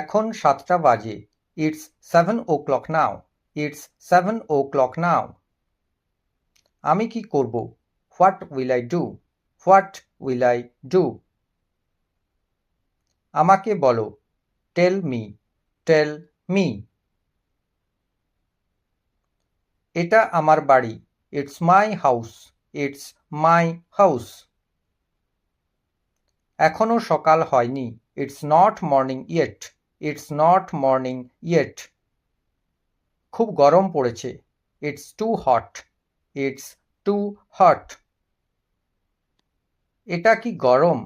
এখন সাতটা বাজে। It's seven o'clock now it's seven o'clock now আমি কি করব? What will I do what will I do আমাকে বলো। টেল মি টেল মি এটা আমার বাড়ি। It's my house it's my house এখনও সকাল হয়নি। It's not morning yet it's not morning yet খুব গরম পড়েছে। It's too hot it's too hot এটা কি গরম?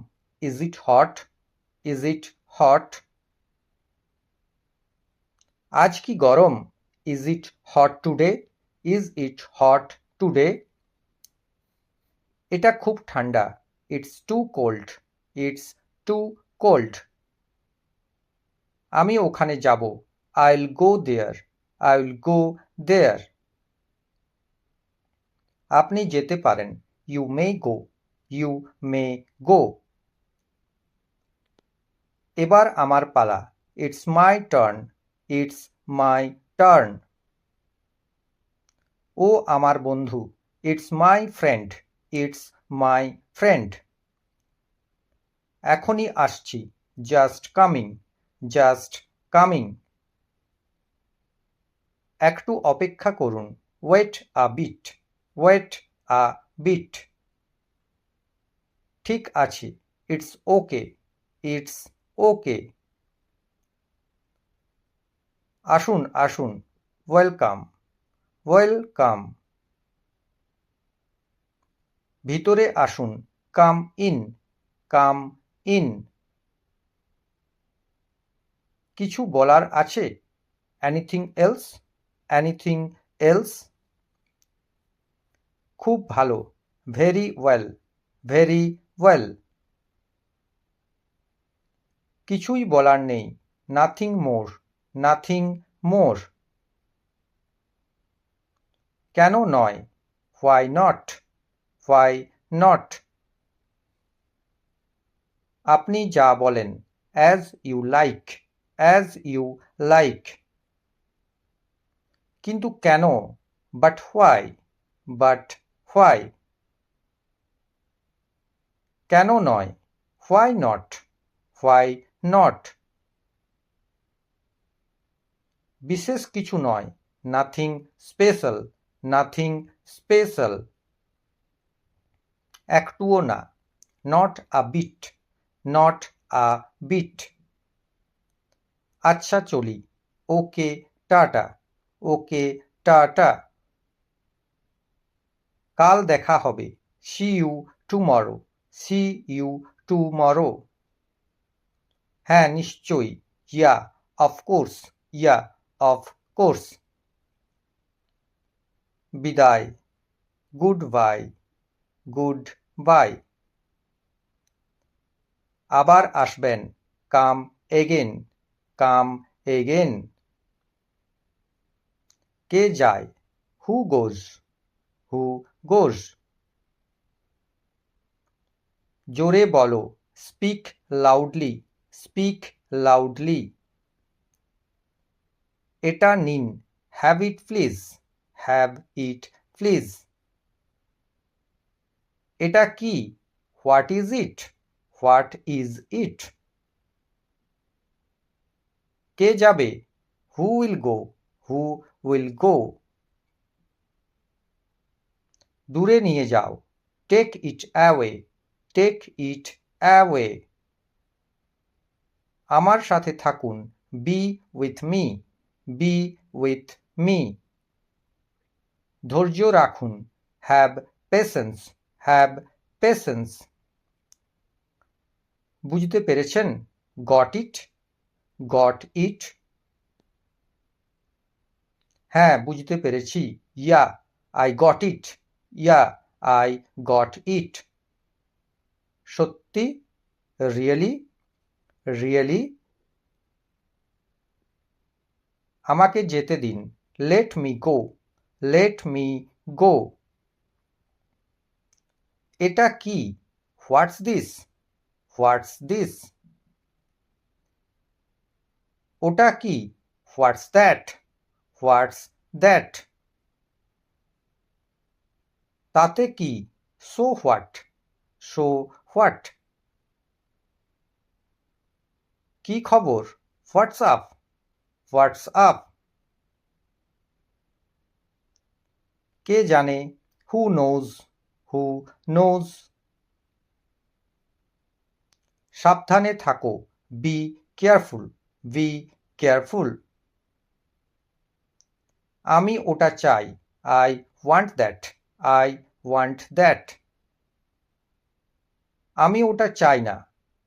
Is it hot is it hot আজ কি গরম? Is it hot today is it hot today এটা খুব ঠান্ডা। It's too cold it's too cold আমি ওখানে যাব। I will go there I will go there আপনি যেতে পারেন। You may go you may go এবার আমার পালা। It's my turn it's my turn ও আমার বন্ধু। It's my friend it's my friend এখনই আসছি। Just coming just coming. একটু অপেক্ষা করুন। Wait a bit. Wait a bit. ঠিক আছে। It's okay. It's okay. আসুন আসুন। ওয়েলকাম। ওয়েলকাম। ভিতরে আসুন। Come in. Come in. কিছু বলার আছে? অ্যানিথিং এলস অ্যানিথিং এলস খুব ভালো। ভেরি ওয়েল ভেরি ওয়েল কিছুই বলার নেই। নাথিং মোর নাথিং মোর কেন নয়? হোয়াই নট হোয়াই নট আপনি যা বলেন as you like as you like কিন্তু কেন? বাট হোয়াই বাট হোয়াই কেন নয়? হোয়াই নট হোয়াই নট বিশেষ কিছু নয়। নাথিং স্পেশাল নাথিং স্পেশাল একটুও না। Not a bit not a bit আচ্ছা চলি। Okay, tata. Okay, tata. কাল দেখা হবে। See you tomorrow see you tomorrow হ্যাঁ নিশ্চয়ই। Yeah of course yeah of course বিদায়। গুড বাই গুড বাই আবার আসবেন। Come again come again. কে যায়? Who goes. Who goes. জোরে বলো, স্পিক লাউডলি স্পিক লাউডলি। এটা নিন। Have it please. Have it please. এটা কি? What is it? What is it? কে যাবে? Who will go who will go দূরে নিয়ে যাও। Take it away take it away আমার সাথে থাকুন। Be with me be with me ধৈর্য রাখুন। হ্যাভ পেশেন্স হ্যাভ পেশেন্স বুঝতে পেরেছেন? গট ইট গট ইট হ্যাঁ বুঝতে পেরেছি। Yeah I got it yeah I got it সত্যি? রিয়েলি রিয়েলি আমাকে যেতে দিন। Let me go let me go এটা কি? হোয়াটস দিস হোয়াটস দিস ওটা কি? হোয়াটস দ্যাট হোয়াটস দ্যাট তাতে কি? সো হোয়াট সো হোয়াট কি খবর? হোয়াটস আপ হোয়াটস আপ কে জানে? হু নোজ হু নোজ সাবধানে থাকো। বি কেয়ারফুল বি কেয়ারফুল আমি ওটা চাই। I want that I want that আমি ওটা চাই না।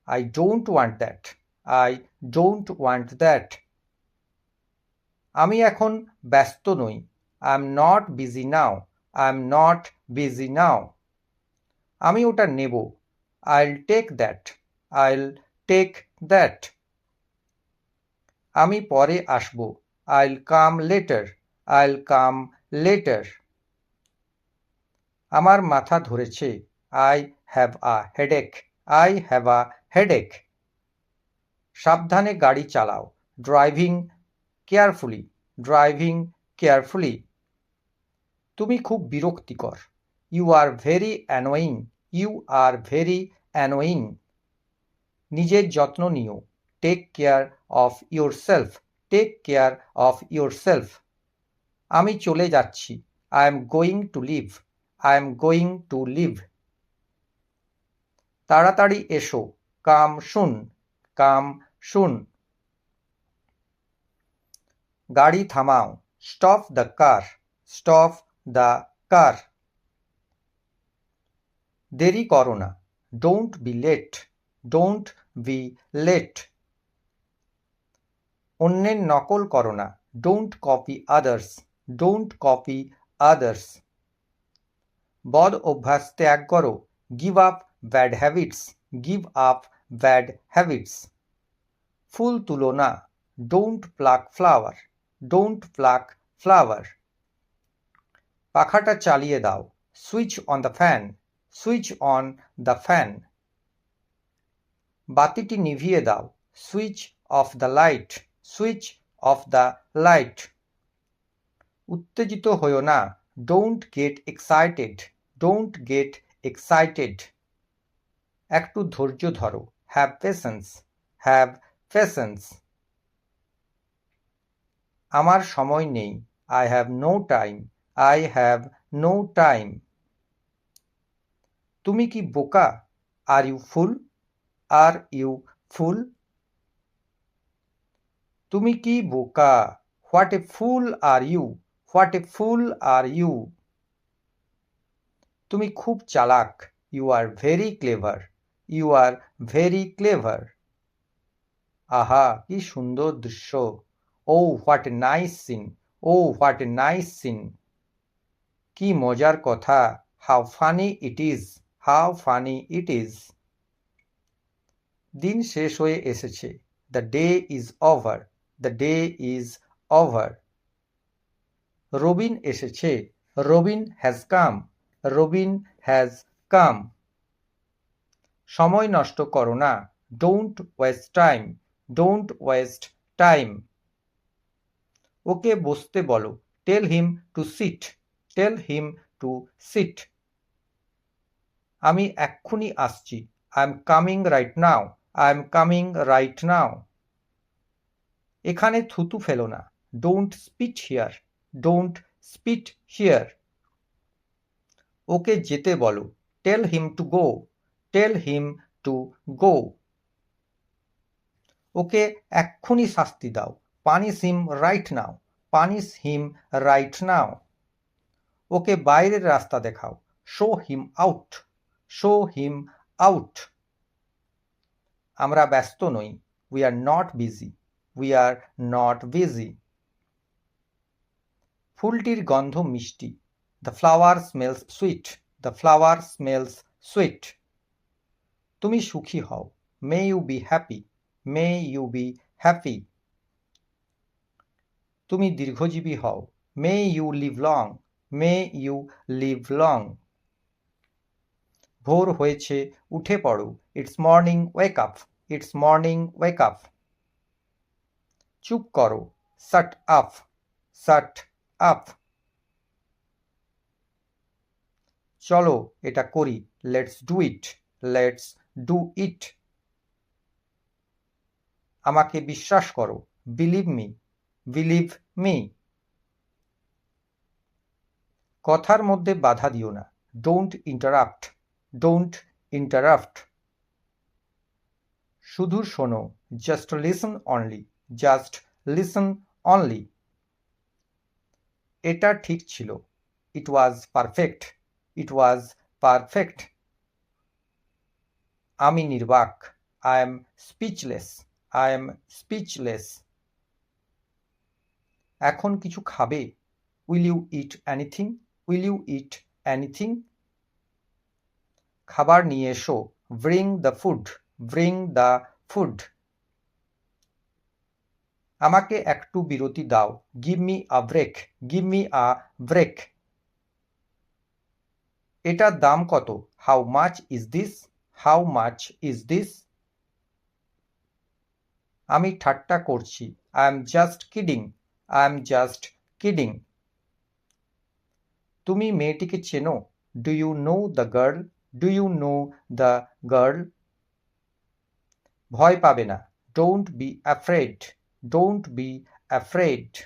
I don't want that I don't want that আমি এখন ব্যস্ত নই। I am not busy now I am not busy now আমি ওটা নেব। I'll take that I'll take that আমি পরে আসব। I'll come later I'll come later আমার মাথা ধরেছে। I have a headache I have a headache সাবধানে গাড়ি চালাও। ড্রাইভিং কেয়ারফুলি ড্রাইভিং কেয়ারফুলি তুমি খুব বিরক্তিকর। You are very annoying you are very annoying নিজের যত্ন নিও। Take care of yourself take care of yourself আমি চলে যাচ্ছি। I am going to leave I am going to leave তাড়াতাড়ি এসো। Come soon. Come soon. গাড়ি থামাও। Stop the car stop the car দেরি করো না। Don't be late don't be late অন্যের নকল করো না। Don't copy others don't copy others বদ অভ্যাস ত্যাগ করো। Give up bad habits give up bad habits ফুল তুলো না। Don't pluck flower don't pluck flower পাখাটা চালিয়ে দাও। Switch on the fan switch on the fan বাতিটি নিভিয়ে দাও। Switch off the light switch off the light. উত্তেজিত হইও না। Don't get excited. Don't get excited. একটু ধৈর্য ধরো। Have patience. Have patience. আমার সময় নেই। I have no time. I have no time. তুমি কি বোকা? Are you fool? Are you fool? তুমি কি বোকা? What a fool are you? What a fool are you? তুমি খুব চালাক। You are very clever. You are very clever. আহা, কি সুন্দর দৃশ্য। ও, what a nice scene. Oh, what a nice scene. কি মজার কথা। How funny it is. How funny it is. দিন শেষ হয়ে এসেছে। The day is over. The day is over Robin এসেছে। Robin has come Robin has come সময় নষ্ট করো না। Don't waste time don't waste time ওকে বসতে বলো। Tell him to sit tell him to sit আমি এক্ষুনি আসছি। I am coming right now I am coming right now এখানে থুতু ফেলো না। Don't spit here don't spit here ওকে যেতে বলো। Tell him to go tell him to go okay এক্ষুনি শাস্তি দাও। Punish him right now punish him right now ওকে বাইরের রাস্তা দেখাও। Show him out show him out আমরা ব্যস্ত নই। We are not busy we are not busy ফুলটির গন্ধ মিষ্টি। The flower smells sweet the flower smells sweet তুমি সুখী হও। May you be happy may you be happy তুমি দীর্ঘজীবী হও। May you live long may you live long ভোর হয়েছে, উঠে পড়ো। It's morning wake up it's morning wake up চুপ করো। Shut up shut up. চলো এটা করি। Let's do it, let's do it. আমাকে বিশ্বাস করো। Believe me believe me. কথার মধ্যে বাধা দিও না। Don't interrupt don't interrupt. শুধু শোনো, just listen only. Just listen only এটা ঠিক ছিল। It was perfect it was perfect আমি নির্বাক। I am speechless I am speechless এখন কিছু খাবে। Will you eat anything will you eat anything খাবার নিয়ে এসো। Bring the food bring the food আমাকে একটু বিরতি দাও। Give me a break give me a break এটার দাম কত? How much is this how much is this আমি ঠাট্টা করছি। I am just kidding I am just kidding তুমি মেয়েটিকে চেনো? Do you know the girl do you know the girl ভয় পাবে না। Don't be afraid don't be afraid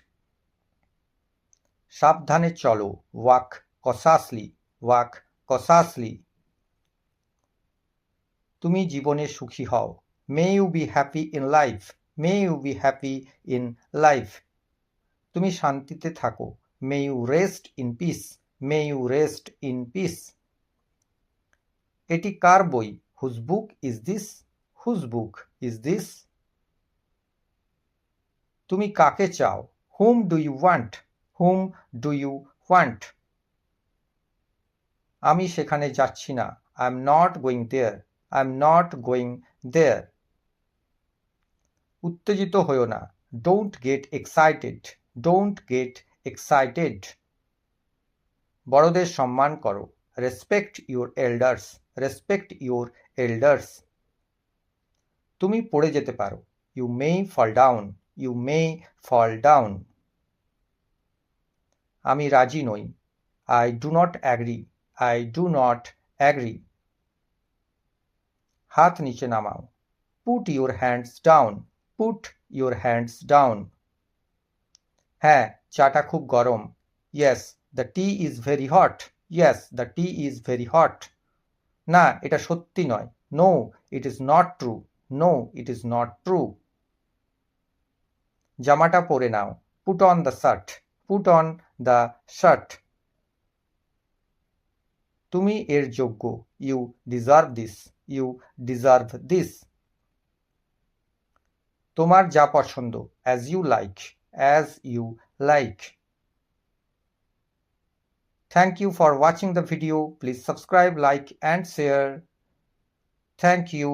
সাবধানে চলো। Walk cautiously. Walk cautiously. তুমি জীবনে সুখী হও। May you be happy in life may you be happy in life তুমি শান্তিতে থাকো। May you rest in peace may you rest in peace এটি কার বই? Whose book is this whose book is this তুমি কাকে চাও? Whom do you want whom do you want আমি সেখানে যাচ্ছি না। I am not going there I am not going there উত্তেজিত হইও না। Don't get excited don't get excited বড়দের সম্মান করো। Respect your elders respect your elders তুমি পড়ে যেতে পারো। You may fall down you may fall down আমি রাজি নই। I do not agree I do not agree হাত নিচে নামাও। Put your hands down put your hands down হ্যাঁ চাটা খুব গরম। Yes the tea is very hot yes the tea is very hot না, এটা সত্যি নয়। No it is not true no it is not true জামাটা পরে নাও। Put on the shirt put on the shirt তুমি এর যোগ্য। You deserve this you deserve this তোমার যা পছন্দ। As you like as you like Thank you for watching the video. Please subscribe, like and share. Thank you.